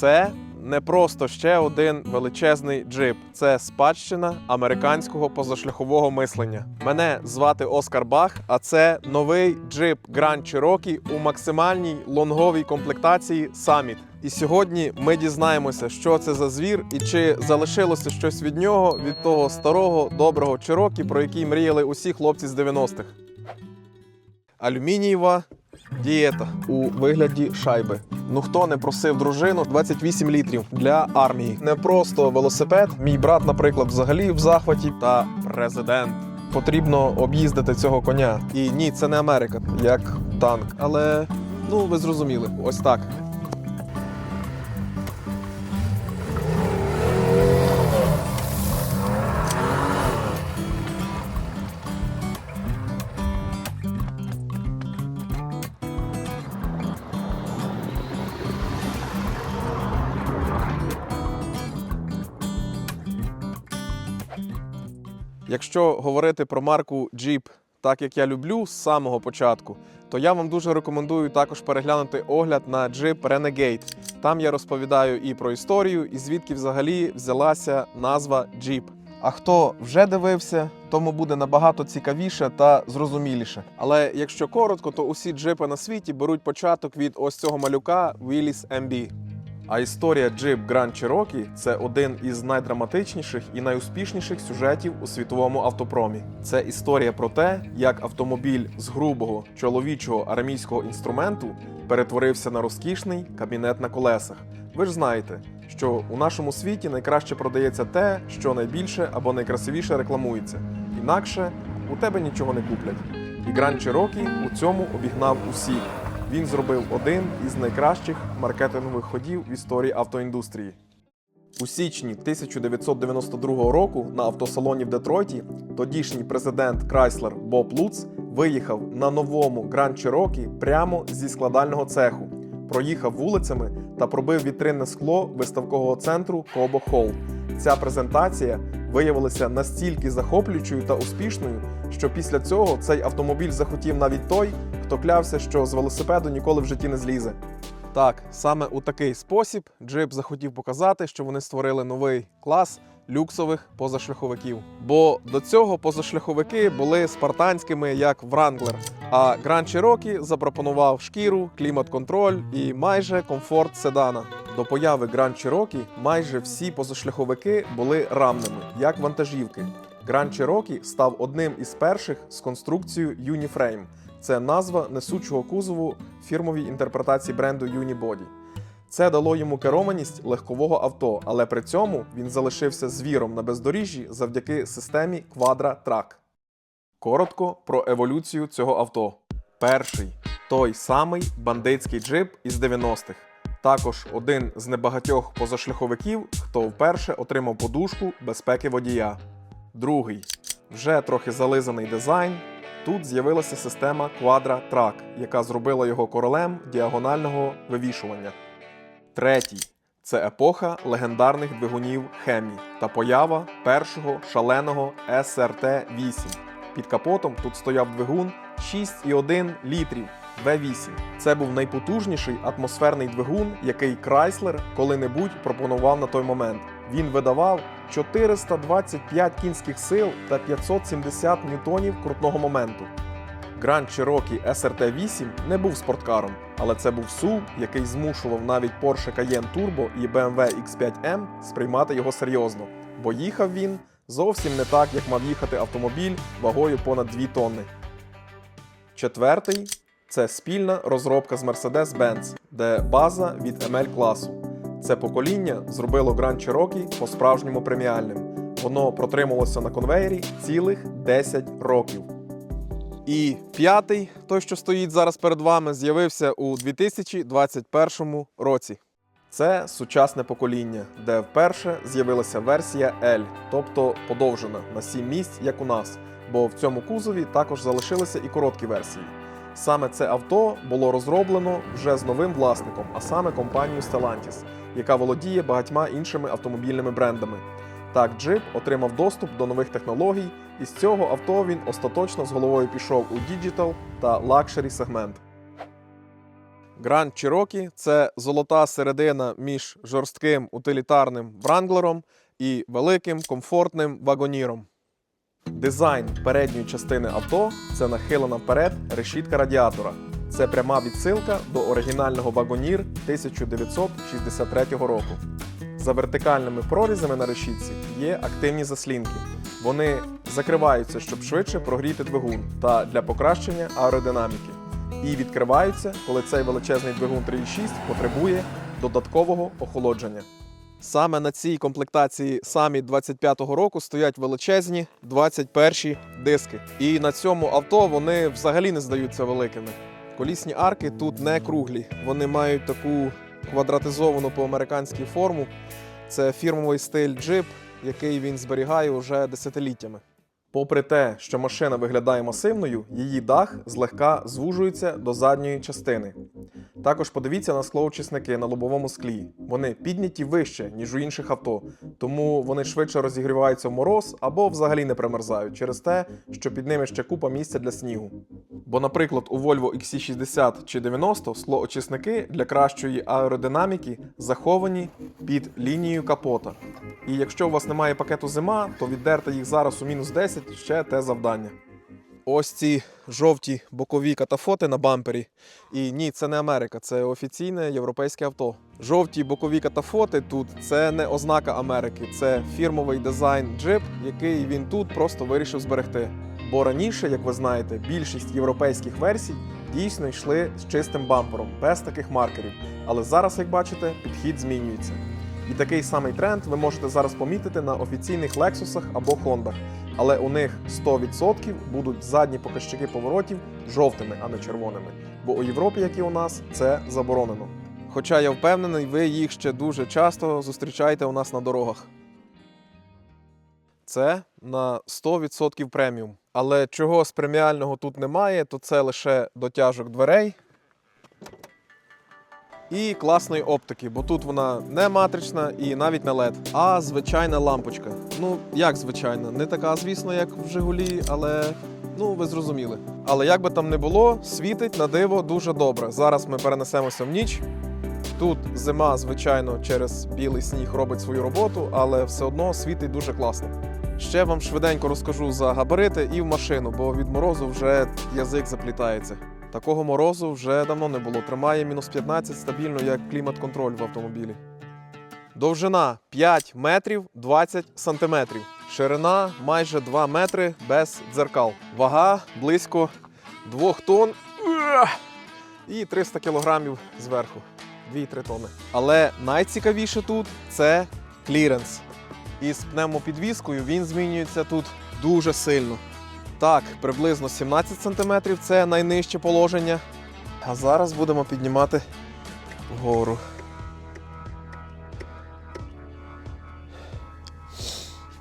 Це не просто ще один величезний джип. Це спадщина американського позашляхового мислення. Мене звати Оскар Бах, а це новий джип Grand Cherokee у максимальній лонговій комплектації Summit. І сьогодні ми дізнаємося, що це за звір і чи залишилося щось від нього від того старого доброго Cherokee, про який мріяли усі хлопці з 90-х. Алюмінієва дієта у вигляді шайби. Ну хто не просив дружину 28 літрів для армії. Не просто велосипед. Мій брат, наприклад, взагалі в захваті та президент. Потрібно об'їздити цього коня. І ні, це не Америка, як танк. Але ну ви зрозуміли, ось так. Якщо говорити про марку Jeep так як я люблю з самого початку, то я вам дуже рекомендую також переглянути огляд на Jeep Renegade. Там я розповідаю і про історію, і звідки взагалі взялася назва Jeep. А хто вже дивився, тому буде набагато цікавіше та зрозуміліше. Але якщо коротко, то усі джипи на світі беруть початок від ось цього малюка Willys MB. А історія Jeep Grand Cherokee – це один із найдраматичніших і найуспішніших сюжетів у світовому автопромі. Це історія про те, як автомобіль з грубого чоловічого армійського інструменту перетворився на розкішний кабінет на колесах. Ви ж знаєте, що у нашому світі найкраще продається те, що найбільше або найкрасивіше рекламується. Інакше у тебе нічого не куплять. І Grand Cherokee у цьому обігнав усіх. Він зробив один із найкращих маркетингових ходів в історії автоіндустрії. У січні 1992 року на автосалоні в Детройті тодішній президент Chrysler Боб Луц виїхав на новому Grand Cherokee прямо зі складального цеху, проїхав вулицями та пробив вітринне скло виставкового центру Кобо Холл. Ця презентація виявилася настільки захоплюючою та успішною, що після цього цей автомобіль захотів навіть той, хто клявся, що з велосипеду ніколи в житті не злізе. Так, саме у такий спосіб Джип захотів показати, що вони створили новий клас люксових позашляховиків. Бо до цього позашляховики були спартанськими, як Wrangler, а Grand Cherokee запропонував шкіру, клімат-контроль і майже комфорт седана. До появи Grand Cherokee майже всі позашляховики були рамними, як вантажівки. Grand Cherokee став одним із перших з конструкцією Uniframe. Це назва несучого кузову фірмовій інтерпретації бренду Unibody. Це дало йому керованість легкового авто, але при цьому він залишився звіром на бездоріжжі завдяки системі Quadra Track. Коротко про еволюцію цього авто. Перший той самий бандитський джип із 90-х. Також один з небагатьох позашляховиків, хто вперше отримав подушку безпеки водія. Другий вже трохи зализаний дизайн. Тут з'явилася система Quadra Track, яка зробила його королем діагонального вивішування. Третій це епоха легендарних двигунів Хемі та поява першого шаленого SRT-8. Під капотом тут стояв двигун 6,1 літрів V8. Це був найпотужніший атмосферний двигун, який Chrysler коли-небудь пропонував на той момент. Він видавав 425 кінських сил та 570 ньютонів крутного моменту. Grand Cherokee SRT-8 не був спорткаром, але це був SUV, який змушував навіть Porsche Cayenne Turbo і BMW X5M сприймати його серйозно, бо їхав він зовсім не так, як мав їхати автомобіль вагою понад 2 тонни. Четвертий це спільна розробка з Mercedes-Benz, де база від ML класу. Це покоління зробило Grand Cherokee по-справжньому преміальним. Воно протрималося на конвеєрі цілих 10 років. І п'ятий, той, що стоїть зараз перед вами, з'явився у 2021 році. Це сучасне покоління, де вперше з'явилася версія L, тобто подовжена на 7 місць, як у нас, бо в цьому кузові також залишилися і короткі версії. Саме це авто було розроблено вже з новим власником, а саме компанією Stellantis, яка володіє багатьма іншими автомобільними брендами. Так, Jeep отримав доступ до нових технологій, і з цього авто він остаточно з головою пішов у діджитал та лакшері сегмент. Grand Cherokee – це золота середина між жорстким утилітарним Wrangler і великим комфортним вагоніром. Дизайн передньої частини авто це нахилена вперед решітка радіатора. Це пряма відсилка до оригінального вагонір 1963 року. За вертикальними прорізами на решітці є активні заслінки. Вони закриваються, щоб швидше прогріти двигун та для покращення аеродинаміки. І відкриваються, коли цей величезний двигун 3.6 потребує додаткового охолодження. Саме на цій комплектації самі 25-го року стоять величезні 21 диски. І на цьому авто вони взагалі не здаються великими. Колісні арки тут не круглі, вони мають таку квадратизовану по-американськи форму. Це фірмовий стиль джип, який він зберігає уже десятиліттями. Попри те, що машина виглядає масивною, її дах злегка звужується до задньої частини. Також подивіться на склоочисники на лобовому склі. Вони підняті вище, ніж у інших авто, тому вони швидше розігріваються в мороз або взагалі не примерзають через те, що під ними ще купа місця для снігу. Бо, наприклад, у Volvo XC60 чи 90 склоочисники для кращої аеродинаміки заховані під лінією капота. І якщо у вас немає пакету зима, то віддерти їх зараз у мінус 10 ще те завдання. Ось ці жовті бокові катафоти на бампері. І ні, це не Америка, це офіційне європейське авто. Жовті бокові катафоти тут це не ознака Америки, це фірмовий дизайн джип, який він тут просто вирішив зберегти. Бо раніше, як ви знаєте, більшість європейських версій дійсно йшли з чистим бампером, без таких маркерів. Але зараз, як бачите, підхід змінюється. І такий самий тренд ви можете зараз помітити на офіційних Lexus або Honda. Але у них 100% будуть задні показчики поворотів жовтими, а не червоними. Бо у Європі, як і у нас, це заборонено. Хоча я впевнений, ви їх ще дуже часто зустрічаєте у нас на дорогах. Це на 100% преміум. Але чого з преміального тут немає, то це лише дотяжок дверей і класної оптики, бо тут вона не матрична і навіть не LED, а звичайна лампочка. Ну, як звичайна, не така, звісно, як в Жигулі, але ну ви зрозуміли. Але як би там не було, світить на диво дуже добре. Зараз ми перенесемося в ніч. Тут зима, звичайно, через білий сніг робить свою роботу, але все одно світить дуже класно. Ще вам швиденько розкажу за габарити і в машину, бо від морозу вже язик заплітається. Такого морозу вже давно не було. Тримає мінус 15 стабільно, як клімат-контроль в автомобілі. Довжина 5 метрів 20 сантиметрів. Ширина майже 2 метри без дзеркал. Вага близько 2 тонн і 300 кілограмів зверху. 2-3 тонни. Але найцікавіше тут це кліренс. Із пневмопідвіскою він змінюється тут дуже сильно. Так, приблизно 17 см це найнижче положення. А зараз будемо піднімати вгору.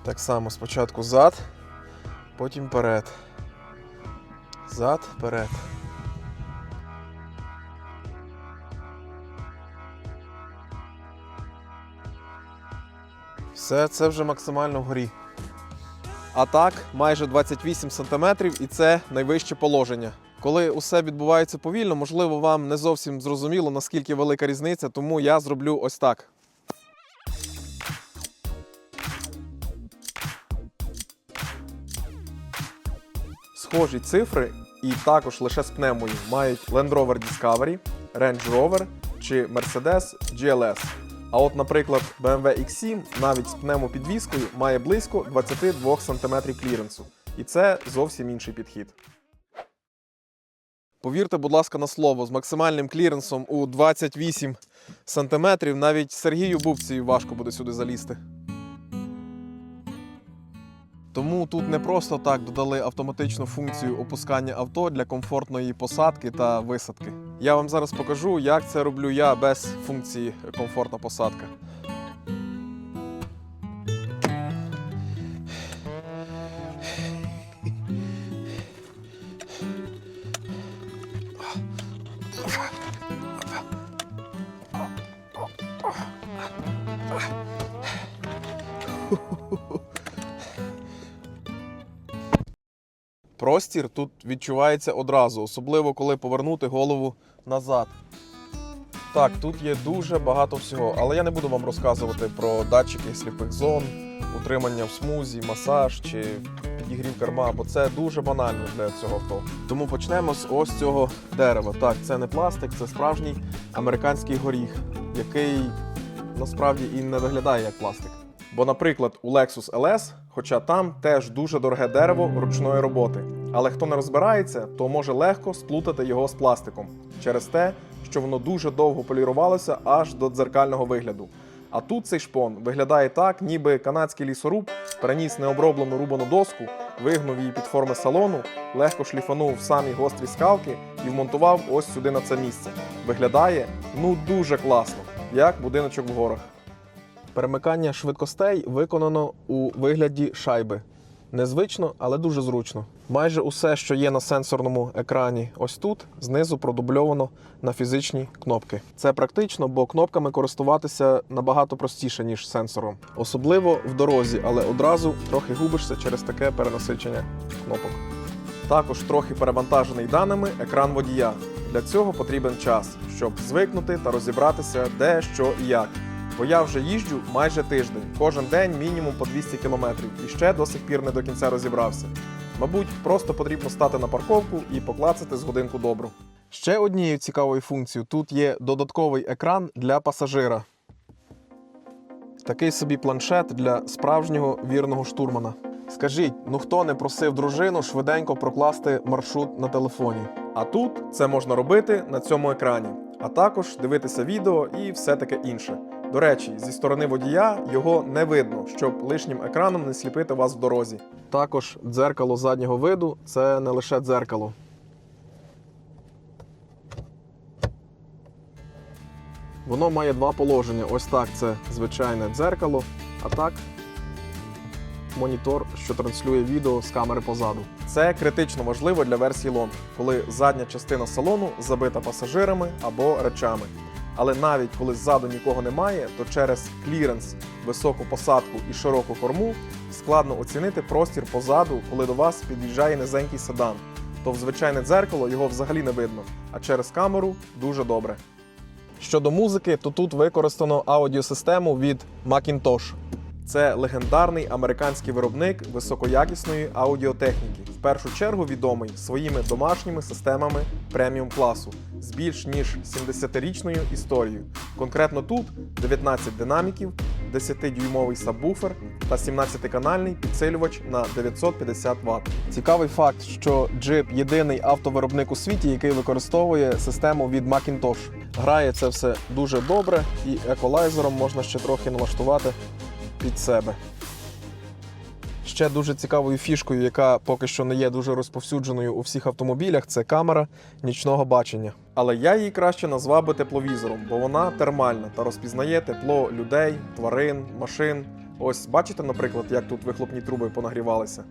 Так само спочатку зад, потім вперед. Зад, вперед. Все, це вже максимально вгорі. А так, майже 28 см, і це найвище положення. Коли усе відбувається повільно, можливо, вам не зовсім зрозуміло, наскільки велика різниця, тому я зроблю ось так. Схожі цифри, і також лише з пневмою мають Land Rover Discovery, Range Rover чи Mercedes GLS. А от, наприклад, BMW X7 навіть з пневмопідвіскою має близько 22 см кліренсу. І це зовсім інший підхід. Повірте, будь ласка, на слово, з максимальним кліренсом у 28 см навіть Сергію Бубці важко буде сюди залізти. Тому тут не просто так додали автоматичну функцію опускання авто для комфортної посадки та висадки. Я вам зараз покажу, як це роблю я без функції комфортна посадка. Простір тут відчувається одразу, особливо коли повернути голову назад. Так, тут є дуже багато всього, але я не буду вам розказувати про датчики сліпих зон, утримання в смузі, масаж чи підігрів керма, бо це дуже банально для цього авто. Тому почнемо з ось цього дерева. Так, це не пластик, це справжній американський горіх, який насправді і не виглядає як пластик. Бо, наприклад, у Lexus LS, хоча там теж дуже дороге дерево ручної роботи. Але хто не розбирається, то може легко сплутати його з пластиком через те, що воно дуже довго полірувалося аж до дзеркального вигляду. А тут цей шпон виглядає так, ніби канадський лісоруб переніс необроблену рубану доску, вигнув її під форми салону, легко шліфанув самі гострі скалки і вмонтував ось сюди на це місце. Виглядає ну дуже класно, як будиночок в горах. Перемикання швидкостей виконано у вигляді шайби. Незвично, але дуже зручно. Майже усе, що є на сенсорному екрані, ось тут, знизу продубльовано на фізичні кнопки. Це практично, бо кнопками користуватися набагато простіше, ніж сенсором. Особливо в дорозі, але одразу трохи губишся через таке перенасичення кнопок. Також трохи перевантажений даними екран водія. Для цього потрібен час, щоб звикнути та розібратися, де, що і як. Бо я вже їжджу майже тиждень, кожен день мінімум по 200 кілометрів, і ще до сих пір не до кінця розібрався. Мабуть, просто потрібно стати на парковку і поклацати з годинку добру. Ще однією цікавою функцією тут є додатковий екран для пасажира. Такий собі планшет для справжнього вірного штурмана. Скажіть, ну хто не просив дружину швиденько прокласти маршрут на телефоні? А тут це можна робити на цьому екрані, а також дивитися відео і все таке інше. До речі, зі сторони водія його не видно, щоб лишнім екраном не сліпити вас в дорозі. Також дзеркало заднього виду це не лише дзеркало. Воно має два положення. Ось так це звичайне дзеркало, а так монітор, що транслює відео з камери позаду. Це критично важливо для версії Long, коли задня частина салону забита пасажирами або речами. Але навіть коли ззаду нікого немає, то через кліренс, високу посадку і широку корму складно оцінити простір позаду, коли до вас під'їжджає низенький седан. То в звичайне дзеркало його взагалі не видно, а через камеру дуже добре. Щодо музики, то тут використано аудіосистему від Macintosh. Це легендарний американський виробник високоякісної аудіотехніки. В першу чергу відомий своїми домашніми системами преміум класу з більш ніж 70-річною історією. Конкретно тут 19 динаміків, 10-дюймовий сабвуфер та 17-канальний підсилювач на 950 Вт. Цікавий факт, що Jeep – єдиний автовиробник у світі, який використовує систему від Macintosh. Грає це все дуже добре, і еквалайзером можна ще трохи налаштувати під себе. Ще дуже цікавою фішкою, яка поки що не є дуже розповсюдженою у всіх автомобілях, це камера нічного бачення. Але я її краще назвав би тепловізором, бо вона термальна та розпізнає тепло людей, тварин, машин. Ось бачите, наприклад, як тут вихлопні труби понагрівалися.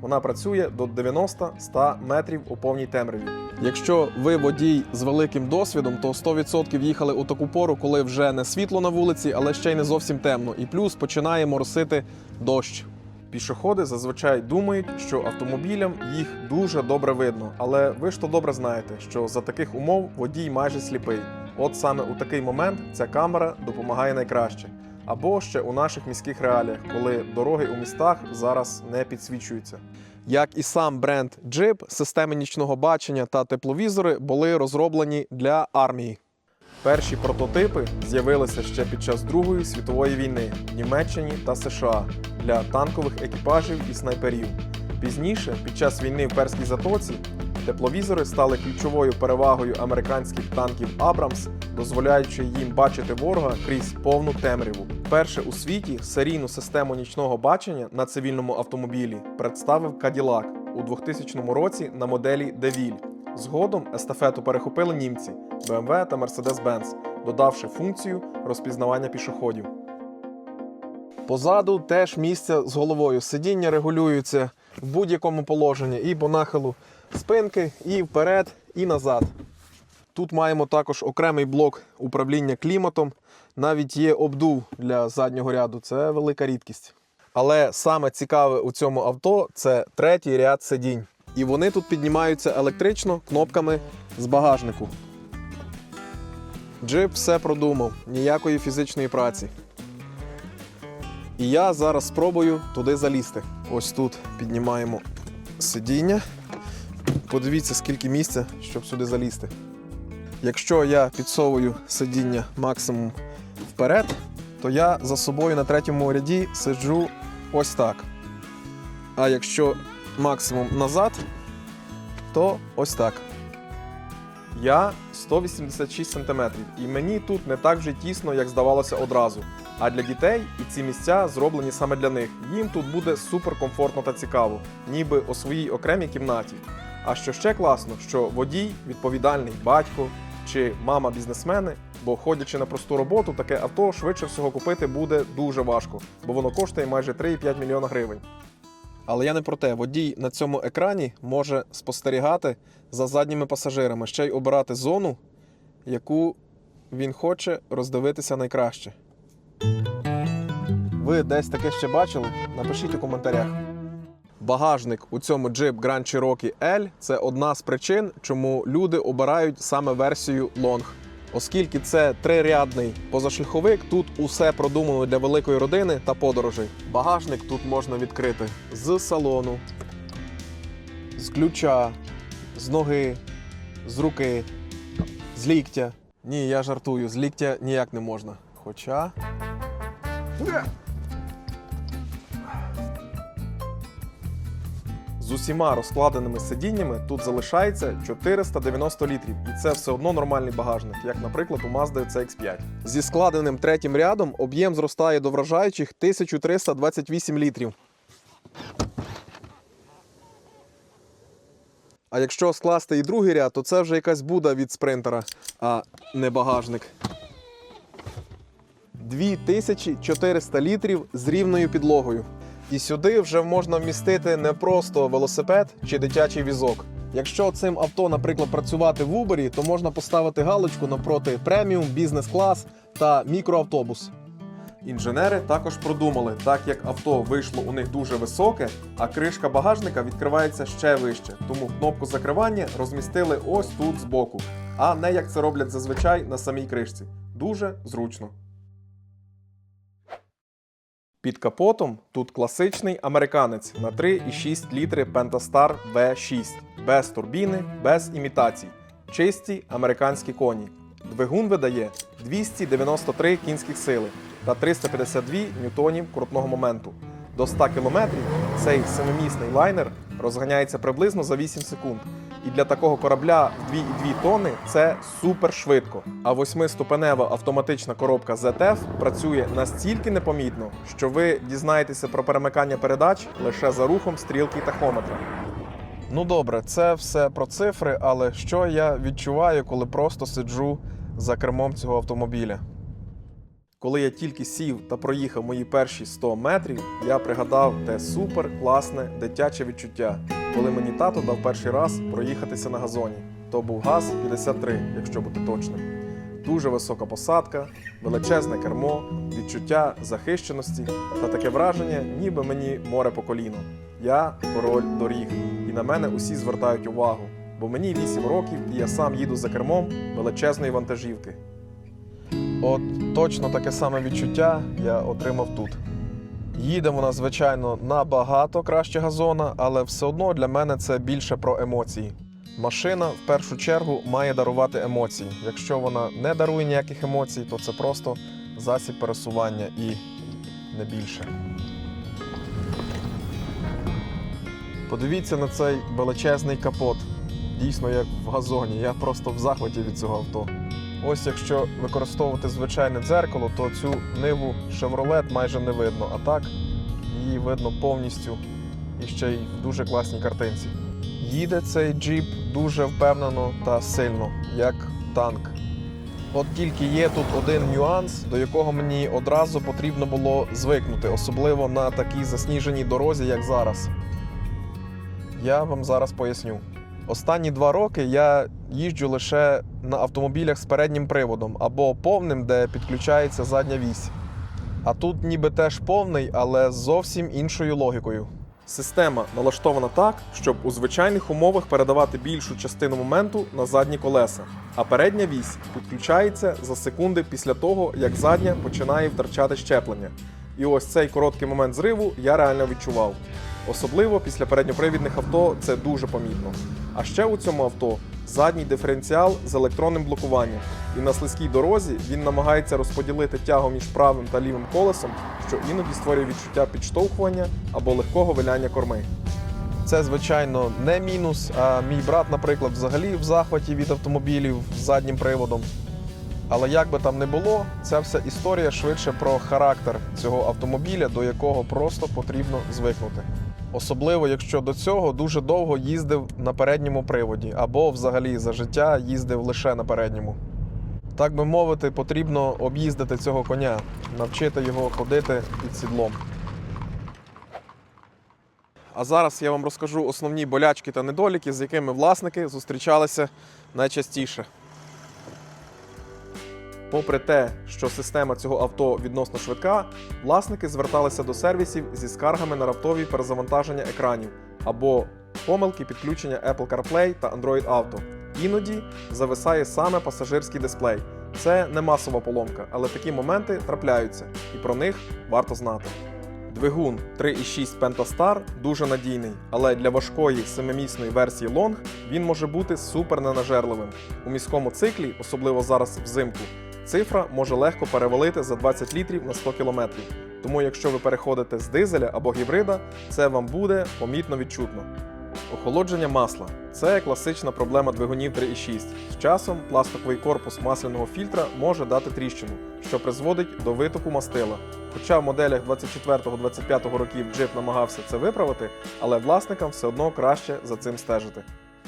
Вона працює до 90-100 метрів у повній темряві. Якщо ви водій з великим досвідом, то 100% їхали у таку пору, коли вже не світло на вулиці, але ще й не зовсім темно. І плюс починає моросити дощ. Пішоходи зазвичай думають, що автомобілям їх дуже добре видно, але ви ж то добре знаєте, що за таких умов водій майже сліпий. От саме у такий момент ця камера допомагає найкраще. Або ще у наших міських реаліях, коли дороги у містах зараз не підсвічуються. Як і сам бренд Jeep, системи нічного бачення та тепловізори були розроблені для армії. Перші прототипи з'явилися ще під час Другої світової війни в Німеччині та США для танкових екіпажів і снайперів. Пізніше, під час війни в Перській затоці, тепловізори стали ключовою перевагою американських танків Абрамс, дозволяючи їм бачити ворога крізь повну темряву. Перше у світі серійну систему нічного бачення на цивільному автомобілі представив Cadillac у 2000 році на моделі DeVille. Згодом естафету перехопили німці BMW та Mercedes-Benz, додавши функцію розпізнавання пішоходів. Позаду теж місце з головою. Сидіння регулюються в будь-якому положенні і по нахилу спинки, і вперед, і назад. Тут маємо також окремий блок управління кліматом. Навіть є обдув для заднього ряду. Це велика рідкість. Але саме цікаве у цьому авто це третій ряд сидінь. І вони тут піднімаються електрично кнопками з багажнику. Джип все продумав, ніякої фізичної праці. І я зараз спробую туди залізти. Ось тут піднімаємо сидіння. Подивіться, скільки місця, щоб сюди залізти. Якщо я підсовую сидіння максимум вперед, то я за собою на третьому ряді сиджу ось так. А якщо максимум назад, то ось так. Я 186 см, і мені тут не так вже тісно, як здавалося одразу. А для дітей і ці місця зроблені саме для них. Їм тут буде супер комфортно та цікаво, ніби у своїй окремій кімнаті. А що ще класно, що водій, відповідальний батько чи мама бізнесмени, бо ходячи на просту роботу, таке авто швидше всього купити буде дуже важко, бо воно коштує майже 3,5 мільйона гривень. Але я не про те, водій на цьому екрані може спостерігати за задніми пасажирами, ще й обирати зону, яку він хоче роздивитися найкраще. Ви десь таке ще бачили? Напишіть у коментарях. Багажник у цьому Jeep Grand Cherokee L – це одна з причин, чому люди обирають саме версію Long. Оскільки це трирядний позашляховик, тут усе продумано для великої родини та подорожей. Багажник тут можна відкрити з салону, з ключа, з ноги, з руки, з ліктя. Ні, я жартую, з ліктя ніяк не можна. Хоча. З усіма розкладеними сидіннями тут залишається 490 літрів, і це все одно нормальний багажник, як, наприклад, у Mazda CX-5. Зі складеним третім рядом об'єм зростає до вражаючих 1328 літрів. А якщо скласти і другий ряд, то це вже якась буда від спринтера, а не багажник. 2400 літрів з рівною підлогою. І сюди вже можна вмістити не просто велосипед чи дитячий візок. Якщо цим авто, наприклад, працювати в Uber, то можна поставити галочку навпроти преміум, бізнес-клас та мікроавтобус. Інженери також продумали, так як авто вийшло у них дуже високе, а кришка багажника відкривається ще вище. Тому кнопку закривання розмістили ось тут збоку, а не як це роблять зазвичай на самій кришці. Дуже зручно. Під капотом тут класичний американець на 3,6 літри Pentastar V6, без турбіни, без імітацій, чисті американські коні. Двигун видає 293 кінських сили та 352 ньютонів крутного моменту. До 100 км цей семимісний лайнер розганяється приблизно за 8 секунд. І для такого корабля в 2,2 тонни це супер швидко. А восьмиступенева автоматична коробка ZF працює настільки непомітно, що ви дізнаєтеся про перемикання передач лише за рухом стрілки тахометра. Ну добре, це все про цифри, але що я відчуваю, коли просто сиджу за кермом цього автомобіля? Коли я тільки сів та проїхав мої перші 100 метрів, я пригадав те супер класне дитяче відчуття, коли мені тато дав перший раз проїхатися на газоні. То був газ 53, якщо бути точним. Дуже висока посадка, величезне кермо, відчуття захищеності та таке враження, ніби мені море по коліно. Я король доріг, і на мене усі звертають увагу, бо мені 8 років і я сам їду за кермом величезної вантажівки. От точно таке саме відчуття я отримав тут. Їде вона, звичайно, набагато краще газона, але все одно для мене це більше про емоції. Машина в першу чергу має дарувати емоції. Якщо вона не дарує ніяких емоцій, то це просто засіб пересування і не більше. Подивіться на цей величезний капот. Дійсно, як в газоні. Я просто в захваті від цього авто. Ось якщо використовувати звичайне дзеркало, то цю ниву Chevrolet майже не видно, а так її видно повністю і ще й в дуже класній картинці. Їде цей джіп дуже впевнено та сильно, як танк. От тільки є тут один нюанс, до якого мені одразу потрібно було звикнути, особливо на такій засніженій дорозі, як зараз. Я вам зараз поясню. Останні два роки я їжджу лише на автомобілях з переднім приводом або повним, де підключається задня вісь. А тут ніби теж повний, але зовсім іншою логікою. Система налаштована так, щоб у звичайних умовах передавати більшу частину моменту на задні колеса, а передня вісь підключається за секунди після того, як задня починає втрачати щеплення. І ось цей короткий момент зриву я реально відчував. Особливо після передньопривідних авто це дуже помітно. А ще у цьому авто задній диференціал з електронним блокуванням, і на слизькій дорозі він намагається розподілити тягу між правим та лівим колесом, що іноді створює відчуття підштовхування або легкого виляння корми. Це, звичайно, не мінус. А мій брат, наприклад, взагалі в захваті від автомобілів з заднім приводом. Але як би там не було, ця вся історія швидше про характер цього автомобіля, до якого просто потрібно звикнути. Особливо, якщо до цього дуже довго їздив на передньому приводі, або взагалі за життя їздив лише на передньому. Так би мовити, потрібно об'їздити цього коня, навчити його ходити під сідлом. А зараз я вам розкажу основні болячки та недоліки, з якими власники зустрічалися найчастіше. Попри те, що система цього авто відносно швидка, власники зверталися до сервісів зі скаргами на раптові перезавантаження екранів або помилки підключення Apple CarPlay та Android Auto. Іноді зависає саме пасажирський дисплей. Це не масова поломка, але такі моменти трапляються, і про них варто знати. Двигун 3.6 Pentastar дуже надійний, але для важкої семимісної версії Long він може бути супер ненажерливим. У міському циклі, особливо зараз взимку, цифра може легко перевалити за 20 літрів на 100 км. Тому, якщо ви переходите з дизеля або гібрида, це вам буде помітно відчутно. Охолодження масла це класична проблема двигунів 3.6. З часом пластиковий корпус масляного фільтра може дати тріщину, що призводить до витоку мастила. Хоча в моделях 24-25 років джип намагався це виправити, але власникам все одно краще за цим стежити.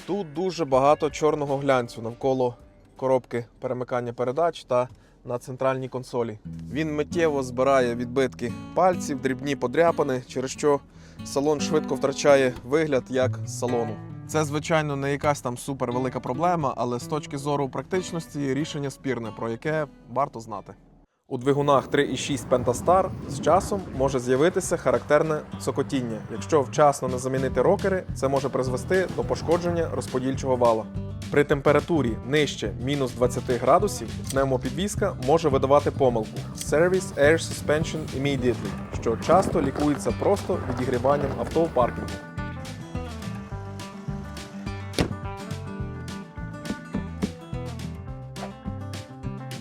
Тут дуже багато чорного глянцю навколо коробки перемикання передач та на центральній консолі. Він миттєво збирає відбитки пальців, дрібні подряпини, через що салон швидко втрачає вигляд як з салону. Це, звичайно, не якась там супервелика проблема, але з точки зору практичності рішення спірне, про яке варто знати. У двигунах 3.6 Pentastar з часом може з'явитися характерне цокотіння. Якщо вчасно не замінити рокери, це може призвести до пошкодження розподільчого вала. При температурі нижче мінус 20 градусів пневмопідвізка може видавати помилку Service Air Suspension Immediately, що часто лікується просто відігріванням авто в паркінгу.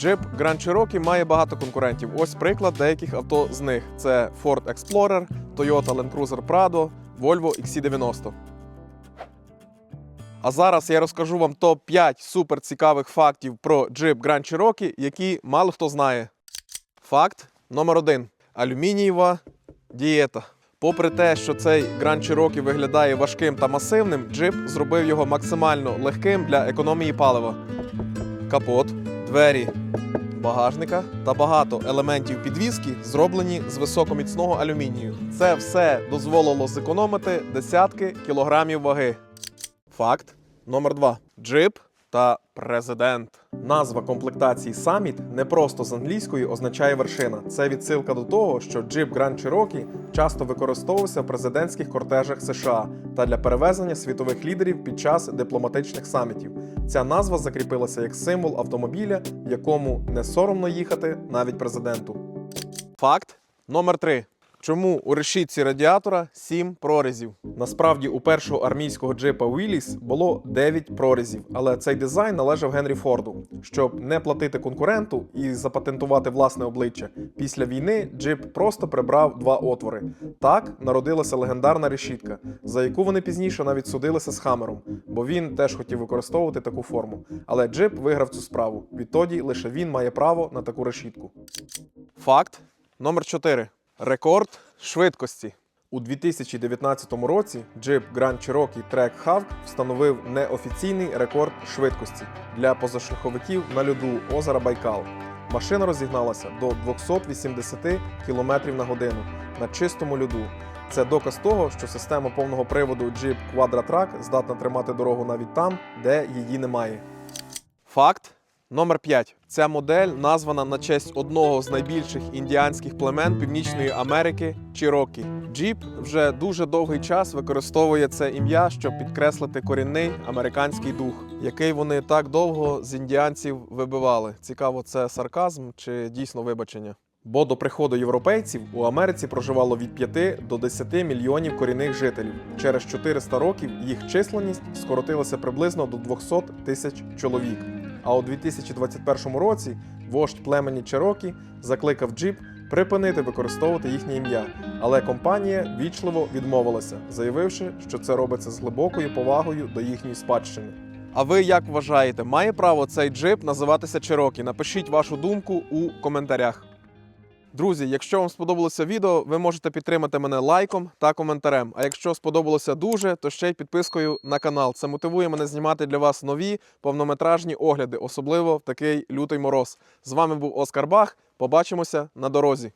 Jeep Grand Cherokee має багато конкурентів. Ось приклад деяких авто з них: це Ford Explorer, Toyota Land Cruiser Prado, Volvo XC90. А зараз я розкажу вам топ-5 супер цікавих фактів про Jeep Grand Cherokee, які мало хто знає. Факт номер один: алюмінієва дієта. Попри те, що цей Grand Cherokee виглядає важким та масивним, Jeep зробив його максимально легким для економії палива. Капот, двері, багажника та багато елементів підвізки зроблені з високоміцного алюмінію. Це все дозволило зекономити десятки кілограмів ваги. Факт номер 2 Джип та президент. Назва комплектації Summit не просто з англійської означає вершина. Це відсилка до того, що Jeep Grand Cherokee часто використовувався в президентських кортежах США та для перевезення світових лідерів під час дипломатичних самітів. Ця назва закріпилася як символ автомобіля, якому не соромно їхати навіть президенту. Факт номер 3 Чому у решітці радіатора 7 прорізів? Насправді у першого армійського джипа Willys було 9 прорізів, але цей дизайн належав Генрі Форду. Щоб не платити конкуренту і запатентувати власне обличчя, після війни джип просто прибрав два отвори. Так народилася легендарна решітка, за яку вони пізніше навіть судилися з Хамером, бо він теж хотів використовувати таку форму. Але джип виграв цю справу. Відтоді лише він має право на таку решітку. Факт номер 4. Рекорд швидкості. У 2019 році Jeep Grand Cherokee Track Hawk встановив неофіційний рекорд швидкості для позашляховиків на льоду озера Байкал. Машина розігналася до 280 км на годину на чистому льоду. Це доказ того, що система повного приводу Jeep Quadra Track здатна тримати дорогу навіть там, де її немає. Факт Номер 5. Ця модель названа на честь одного з найбільших індіанських племен Північної Америки Чірокі. Джіп вже дуже довгий час використовує це ім'я, щоб підкреслити корінний американський дух, який вони так довго з індіанців вибивали. Цікаво, це сарказм чи дійсно вибачення? Бо до приходу європейців у Америці проживало від 5 до 10 мільйонів корінних жителів. Через 400 років їх численність скоротилася приблизно до 200 тисяч чоловік. А у 2021 році вождь племені Черокі закликав Джіп припинити використовувати їхнє ім'я, але компанія вічливо відмовилася, заявивши, що це робиться з глибокою повагою до їхньої спадщини. А ви як вважаєте, має право цей джип називатися Черокі? Напишіть вашу думку у коментарях. Друзі, якщо вам сподобалося відео, ви можете підтримати мене лайком та коментарем. А якщо сподобалося дуже, то ще й підпискою на канал. Це мотивує мене знімати для вас нові повнометражні огляди, особливо в такий лютий мороз. З вами був Оскар Бах. Побачимося на дорозі.